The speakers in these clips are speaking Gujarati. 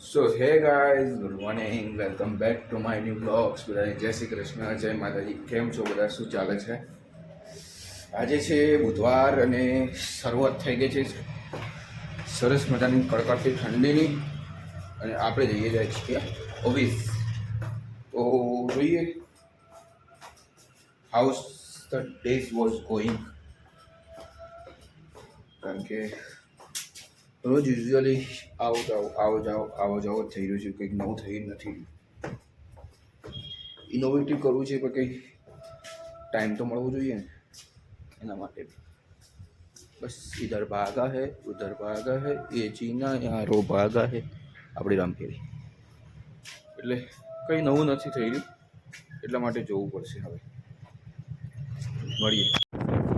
So hey guys good morning welcome back to my new blogs બધાને જય શ્રી કૃષ્ણ, જય માતાજી. કેમ છો બધા? શું ચાલે છે? આજે છે બુધવાર અને શરૂઆત થઈ ગઈ છે. સરસ મજાની કડકડતી ઠંડીની. અને આપણે જઈએ જાય છીએ ઓફિસ તો જોઈએ how's the days was going કારણ કે રોજ યુઝ્યુઅલી આવો જાઓ આવો જાઓ આવો જાઓ થઈ રહ્યું છે, કંઈક નવું થઈ નથી. ઇનોવેટિવ કરવું છે, પણ કંઈ ટાઈમ તો મળવો જોઈએ ને, એના માટે. બસ ઇધર ભાગા હે, ઉધર ભાગા હે, એ ચીના, યારો ભાગા હે, આપણી રામફેરી એટલે કંઈ નવું નથી થઈ રહ્યું, એટલા માટે જોવું પડશે હવે. મળીએ.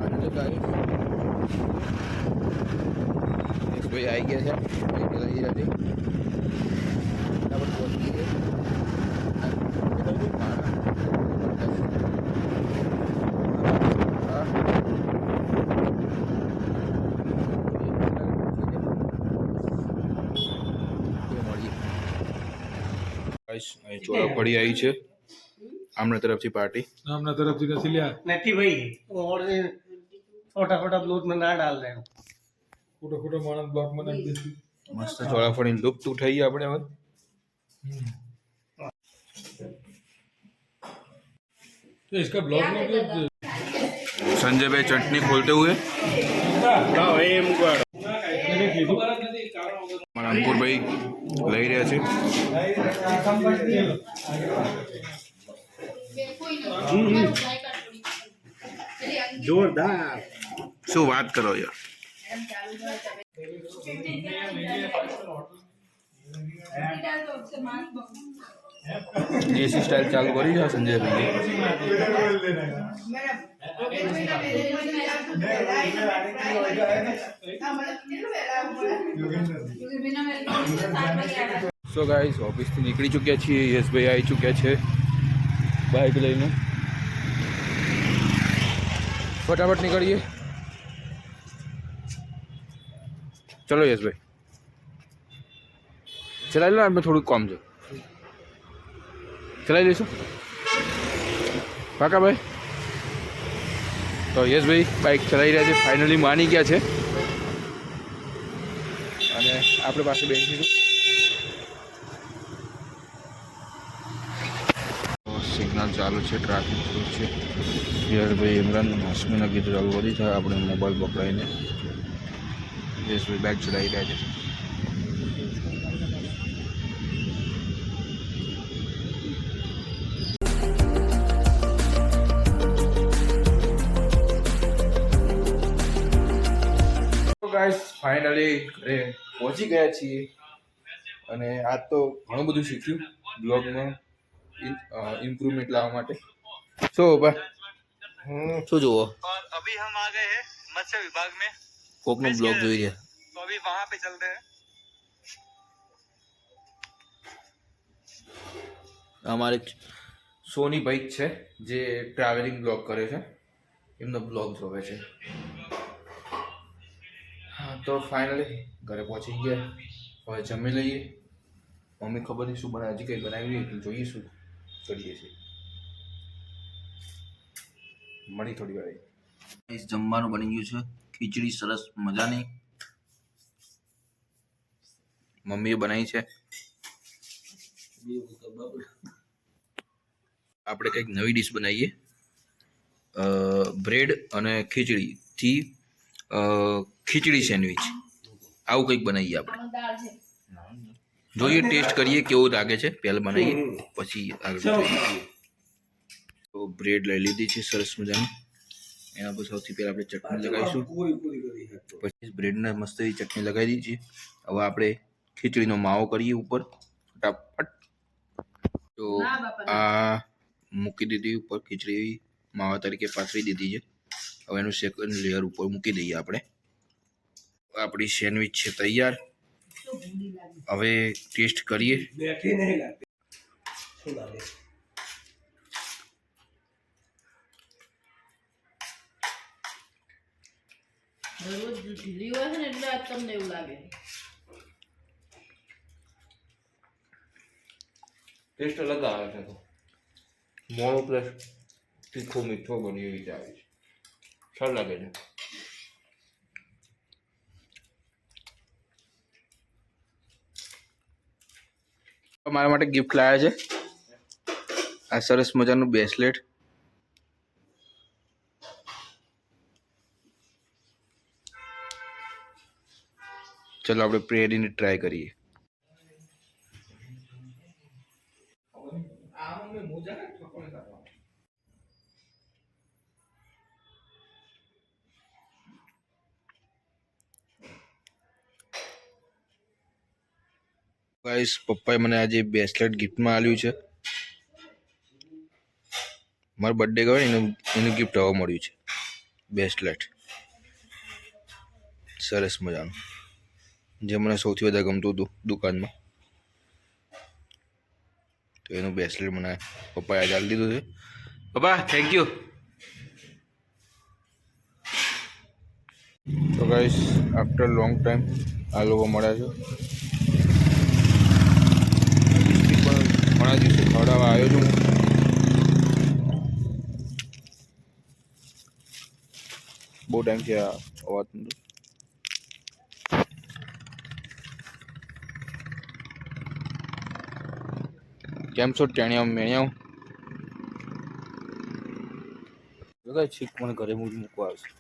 આનંદ એક ભાઈ આવી ગયા છે. પેલા હીરાથી બરાબર પહોંચી ચોરાફળી આવી છે. આમના તરફથી પાર્ટી. આમના તરફથી નથી લ્યા. નથી ભાઈ. ફોટા ફોટા છોટા બ્લોટ ના ડાલ દે ખોટો ખોટો માણસ બ્લોકમાં નાખી દેશું મસ્ત ચોરાફળી લુપ્ત ઉઠાઈએ આપણે હવે तो इसका ब्लॉग में भी संजय भाई चटनी खोलते हुए मैंने कीधું અમારા અંકુરભાઈ લઈ રહ્યા છે जोरदार શું વાત કરો યાર દેશી સ્ટાઇલ ચાલુ કરી છે સંજયભાઈ સો ગાઈસ ઓફિસથી નીકળી ચૂક્યા છીએ, યશભાઈ આવી ચૂક્યા છે. બાઇક લઈને. ફટાફટ નીકળીએ. ચલો યશભાઈ ચલાવી લો આપણે થોડુંક કોમ છે ચલાવી લઈશું કાકા ભાઈ તો યશભાઈ બાઇક ચલાવી રહ્યા છે ફાઇનલી માની ગયા છે અને આપણે પાસે બેસીશું સિગ્નલ ચાલુ છે ટ્રાફિક છે યશભાઈ ઇમરાન હાસમીના ગીત ચાલુ કરી છે આપણે મોબાઈલ પકડાઈને જયેશભાઈ બેગ ચડાવી રહ્યા છે ગાઈસ ફાઇનલી ઘરે પહોંચી ગયા છીએ. અને આજ તો ઘણું બધું શીખ્યું બ્લોગમાં ઇમ્પ્રુવમેન્ટ લાવવા માટે. શું બા? શું જુઓ? અભી હમ આ ગયે હૈ મત્સ્ય વિભાગ મેં કોકનો બ્લોગ જોઈ રહ્યા तो अभी वहाँ पे चलते हैं અમારે એક સોની ભાઈ જ છે જે ટ્રાવેલિંગ બ્લોગ કરે છે એમનો બ્લોગ જોવે છે હા તો ફાઇનલી ઘરે પહોંચી ગયા હવે જમી લઈએ મમ્મી ખબર નહીં શું બનાવે હજી કંઈ બનાવી એટલે જોઈએ શું કરીએ છીએ મળી થોડી વાર જમવાનું બની ગયું છે ખીચડી સરસ મજાની. મમ્મીએ બનાવી છે. આપણે કંઈક નવી ડીશ બનાવીએ. બ્રેડ અને ખીચડીથી ખીચડી સેન્ડવિચ. આવું કંઈક બનાવીએ આપણે. જોઈએ ટેસ્ટ કરીએ કેવું લાગે છે. પહેલાં બનાવીએ પછી આગળ તો બ્રેડ લઈ લીધી છે સરસ મજાની. એના પર સૌથી પહેલાં આપણે ચટણી લગાવીશું. પછી બ્રેડને મસ્ત એવી ચટણી લગાવી દીધી છે હવે આપણે ખીચડીનો માવો કરીએ ઉપર ફટાફટ. તો આ મૂકી દીધી ઉપર ખીચડી માવા તરીકે પાથરી દીધી છે. હવે એનું સેકન્ડ લેયર ઉપર મૂકી દઈએ આપણે. આપણી સેન્ડવિચ છે તૈયાર. હવે ટેસ્ટ કરીએ. દરરોજ ઢીલી હોય છે ને એટલે આજ તમને એવું લાગે. ટેસ્ટ અલગ આવે છે તો. મોણો પ્લસ તીખો મીઠો બની એવી રીતે આવે છે. સારું લાગે છે. મારા માટે ગિફ્ટ લાવ્યા છે. આ સરસ મજાનું બ્રેસલેટ ચલો આપણે પ્રેરીને ટ્રાય કરીએ. ગાઈસ પપ્પાએ મને આજે બ્રેસલેટ ગિફ્ટમાં આપ્યું છે. મારો બર્થડે ગયો એનું એનું ગિફ્ટ હવે મળ્યું છે. બ્રેસલેટ સરસ મજાનું. જે મને સૌથી વધારે ગમતું હતું દુકાનમાં. તો એનું બ્રેસલેટ મને પપ્પાએ આજે દીધું છે. પપ્પા થેન્ક યુ તો ગાઈસ આફ્ટર લોંગ ટાઈમ આ લોકો મળ્યા છે. પણ ઘણા દિવસે ખવડાવવા આવ્યો છું બહુ ટાઈમ છે આ અવાજ કેમ છો ટેણિયા મેણિયા છીક મને ઘરે મૂકી મૂકવા આવશે.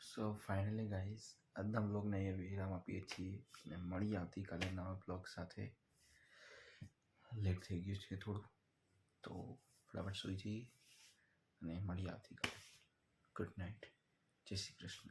સો ફાઇનલી ગાઈઝ આજના બ્લોગને એ વિરામ આપીએ છીએ અને મળી આવતીકાલે નવા બ્લોગ સાથે. લેટ થઈ ગયું છે થોડું. તો ફટાફટ સુઈ જઈએ અને મળી આવતીકાલે. ગુડ નાઇટ જય શ્રી કૃષ્ણ.